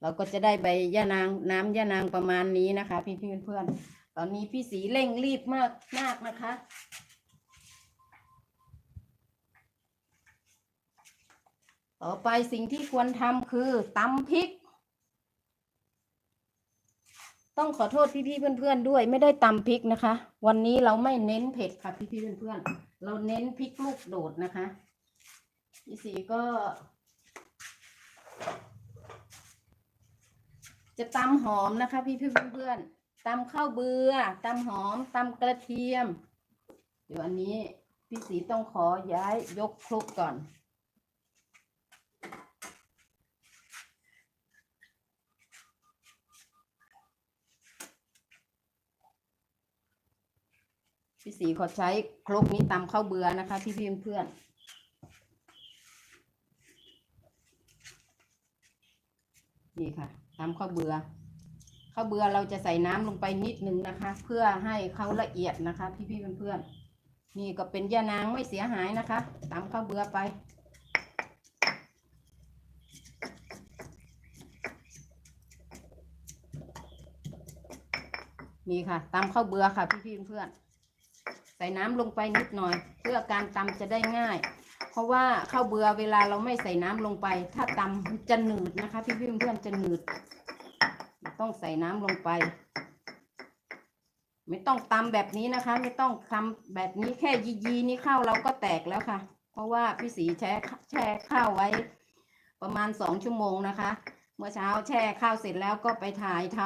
เราก็จะได้ใบยะนางน้ำยะนางประมาณนี้นะคะ พี่พี่เพื่อนๆตอนนี้พี่สีเร่งรีบมากมากนะคะ ต่อไปสิ่งที่ควรทำคือตำพริก ต้องขอโทษพี่ๆเพื่อนๆด้วยไม่ได้ตำพริกนะคะ วันนี้เราไม่เน้นเผ็ดค่ะพี่ๆเพื่อนๆเราเน้นพริกลูกโดดนะคะพี่สีก็ จะตำหอมนะคะ พี่ๆเพื่อนๆตำข้าวเบือตำหอมตำกระเทียม เดี๋ยวอันนี้พี่สีต้องขอย้ายยกคลุกก่อน พี่สีขอใช้ครกนี้ตำข้าวเบือนะคะ พี่พี่เพื่อนๆ นี่ค่ะตำข้าวเบือข้าวเบือเราจะใส่น้ำลงไปนิดนึงนะคะ เพื่อให้เขาละเอียดนะคะ พี่พี่เพื่อนๆนี่ก็เป็นยานางไม่เสียหายนะคะตำข้าวเบือไปนี่ค่ะตำข้าวเบือค่ะพี่พี่เพื่อนๆใส่น้ำลงไปนิดหน่อย เพื่อการตำจะได้ง่าย เพราะว่าข้าวเบือเวลาเราไม่ใส่น้ำลงไป ถ้าตำจะหนืดนะคะ พี่พี่เพื่อนๆจะหนืด ต้องใส่น้ำลงไป ไม่ต้องตำแบบนี้นะคะ ไม่ต้องทำแบบนี้แค่ยียีนี่ข้าวเราก็แตกแล้วค่ะ เพราะว่าพี่สีแช่แช่ข้าวไว้ ประมาณสองชั่วโมงนะคะ เมื่อเช้าแช่ข้าวเสร็จแล้วก็ไปถ่ายท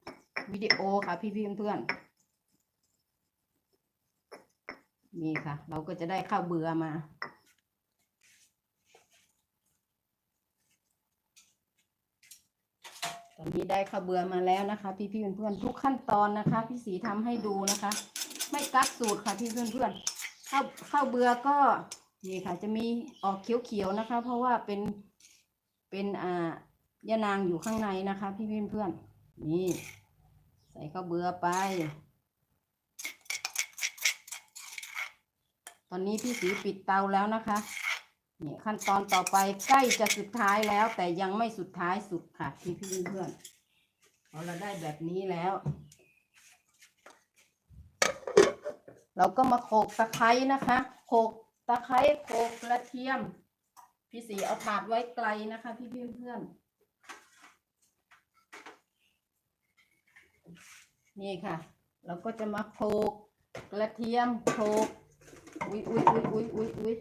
ำวิดีโอค่ะ พี่พี่เพื่อนๆนี่ค่ะ เราก็จะได้ข้าวเบื่อมา ตอนนี้ ได้ข้าวเบือมาแล้วนะคะ พี่พี่เพื่อนๆทุกขั้นตอนนะคะ พี่สีทำให้ดูนะคะ ไม่กักสูตรค่ะพี่เพื่อนๆข้าวข้าวเบื่อก็นี่ค่ะ จะมีออกเขียวๆนะคะ เพราะว่าเป็นเป็นอ่ายานางอยู่ข้างในนะคะ พี่เพื่อนๆนี่ ใส่ข้าวเบื่อไป ตอนนี้พี่สีปิดเตาแล้วนะคะนี่ขั้นตอนต่อไปใกล้จะสุดท้ายแล้วแต่ยังไม่สุดท้ายสุดค่ะพี่พี่เพื่อน เราได้แบบนี้แล้ว เราก็มาโขกตะไคร้นะคะโขกตะไคร้โขกกระเทียม พี่สีเอาถาดไว้ไกลนะคะ พี่พี่เพื่อนๆนี่ค่ะ เราก็จะมาโขกกระเทียมโขกอุ้ยอุ้ยอุ้ยอุ้ยอุ้ยอุ้ย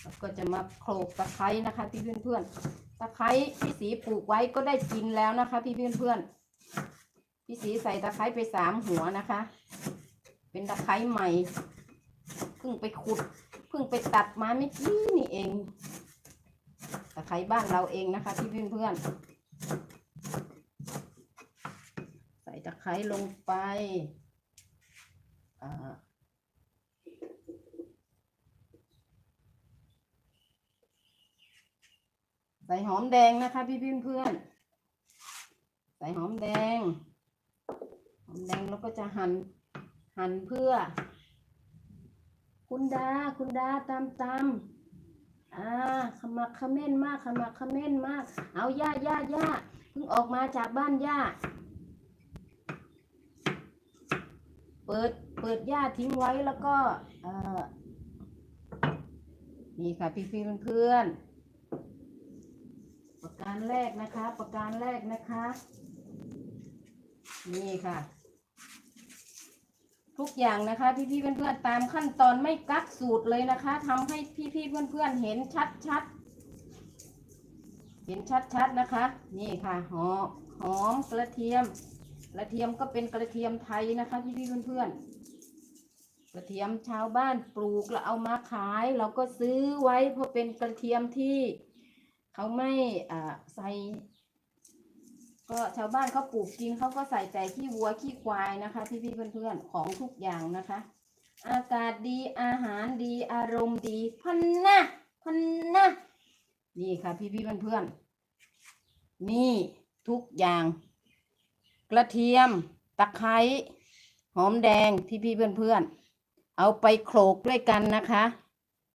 แล้ว ก็จะมาโขลกตะไคร้นะคะ พี่เพื่อนเพื่อนตะไคร้พี่สีปลูกไว้ก็ได้กินแล้วนะคะ พี่เพื่อนเพื่อนพี่สีใส่ตะไคร้ไปสามหัวนะคะ เป็นตะไคร้ใหม่เพิ่งไปขุดเพิ่งไปตัดมาเมื่อกี้นี่เองตะไคร้บ้านเราเองนะคะ พี่เพื่อนเพื่อนใส่ตะไคร้ลงไปอ่า ส่หอมแดงนะคะ พี่พี่เพื่อนๆใส่หอมแดง หอมแดงแล้วก็จะหั่นหั่นเพื่อ คุณดาคุณดาตามตามอ่าขมักขม้นมากขมักขม้นมาก เอาย่าย่าย่าเพิ่งออกมาจากบ้านย่าเปิดเปิดหญ้าทิ้งไว้แล้วก็เออนี่ค่ะพี่พี่เพื่อน ประการแรกนะคะ ประการแรกนะคะ นี่ค่ะ ทุกอย่างนะคะพี่พี่เพื่อนๆตามขั้นตอนไม่กักสูตรเลยนะคะทำให้พี่พี่เพื่อนๆเห็นชัดๆเห็นชัดๆนะคะ นี่ค่ะหอมหอมกระเทียม กระเทียมก็เป็นกระเทียมไทยนะคะพี่พี่เพื่อนๆกระเทียมชาวบ้านปลูกแล้วเอามาขาย เราก็ซื้อไว้เพราะเป็นกระเทียมที่ เขาไม่ใส่ก็ชาวบ้านเขาปลูกกินเขาก็ใส่แต่ขี้วัวขี้ควายนะคะ พี่พี่เพื่อนๆของทุกอย่างนะคะ อากาศดีอาหารดีอารมณ์ดีพันนะพันนะนี่ค่ะ พี่พี่เพื่อนๆนี่ทุกอย่าง กระเทียม ตะไคร้หอมแดงพี่พี่เพื่อนเพื่อนๆเอาไปโขลกด้วยกันนะคะ